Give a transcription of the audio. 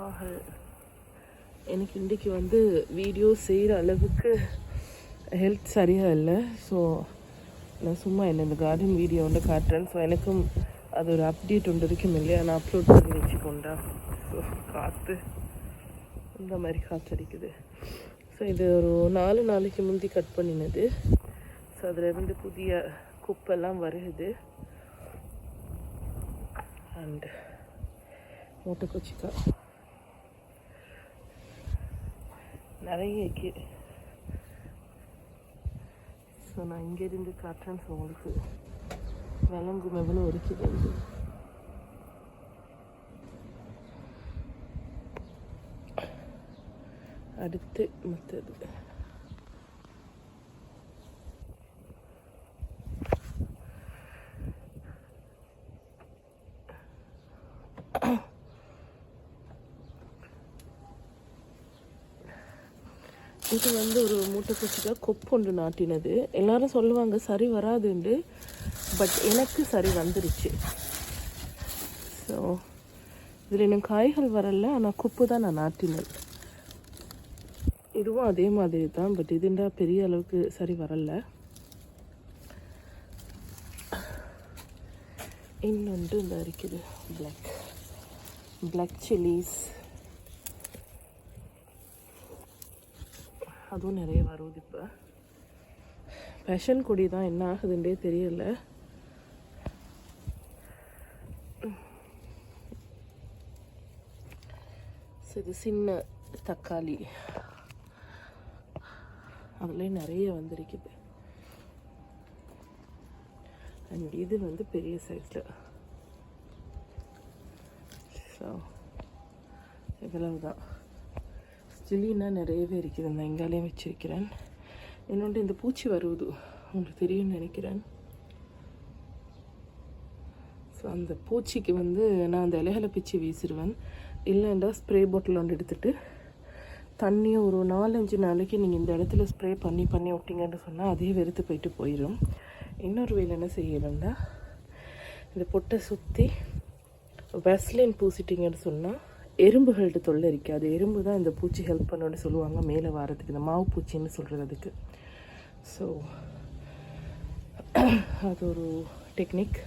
காகல் எனக்கு இன்றைக்கி வந்து வீடியோ செய்கிற அளவுக்கு ஹெல்த் சரியாக இல்லை. ஸோ நான் சும்மா என்ன இந்த கார்டன் வீடியோ வந்து காட்டுறேன். ஸோ எனக்கும் அது ஒரு அப்டேட் ஒன்று இருக்கும் இல்லையா? நான் அப்லோட் பண்ணி வச்சுக்கொண்டா. ஸோ காற்று இந்த மாதிரி காற்றடிக்குது ஸோ இது ஒரு நாலு நாளைக்கு முந்தி கட் பண்ணினது. ஸோ அதில் இருந்து புதிய குப்பெல்லாம் வருது. அண்ட் மூட்டை கொச்சிக்காய் நிறைய இருக்கு ஸோ நான் இங்கேருந்து காட்டுறேன் ஸோ உங்களுக்கு விலங்கும் எவ்வளோ இருக்குது வந்து அடுத்து மற்றது இது வந்து ஒரு மூட்டை கொப்பு ஒன்று நாட்டினது. எல்லாரும் சொல்லுவாங்க சரி வராதுண்டு. பட் எனக்கு சரி வந்துருச்சு. ஸோ இதில் இன்னும் காய்கள் வரல ஆனால் கொப்பு தான் நான் நாட்டினது இதுவும் அதே மாதிரி தான் பட் இதுண்டா பெரிய அளவுக்கு சரி வரல. இன்னொன்று இந்த இருக்குது பிளாக் பிளாக் சில்லிஸ் அதுவும் நிறைய வருது இப்போ. பேஷன் கொடி தான் என்ன ஆகுதுன்றே தெரியல. இது சின்ன தக்காளி. அதுலேயும் நிறைய வந்திருக்குது. அண்ட் இது வந்து பெரிய சைஸில் ஸோ இவ்வளவு தான் சில்லினா நிறையவே இருக்குது. நான் எங்காலையும் வச்சுருக்கிறேன். என்னோட இந்த பூச்சி வருவது உங்களுக்கு தெரியும்னு நினைக்கிறேன். ஸோ அந்த பூச்சிக்கு வந்து நான் அந்த இலைகளை பிச்சு வீசிடுவேன். இல்லைண்டா ஸ்ப்ரே பாட்டில் ஒன்று எடுத்துகிட்டு தண்ணியை ஒரு நாலஞ்சு நாளைக்கு நீங்கள் இந்த இடத்துல ஸ்ப்ரே பண்ணி பண்ணி விட்டிங்கன்னு சொன்னால் அதே வெறுத்து போயிட்டு போயிடும். இன்னொரு வேலை என்ன செய்யணும்னா இந்த பொட்டை சுற்றி வெஸ்லின் பூசிட்டிங்கன்னு சொன்னால் எறும்புகள்கிட்ட தொல்லை இருக்காது. எறும்பு தான் இந்த பூச்சி ஹெல்ப் பண்ணோன்னு சொல்லுவாங்க. மேலே வாரத்துக்கு இந்த மாவு பூச்சின்னு சொல்கிறது அதுக்கு ஸோ அது ஒரு டெக்னிக்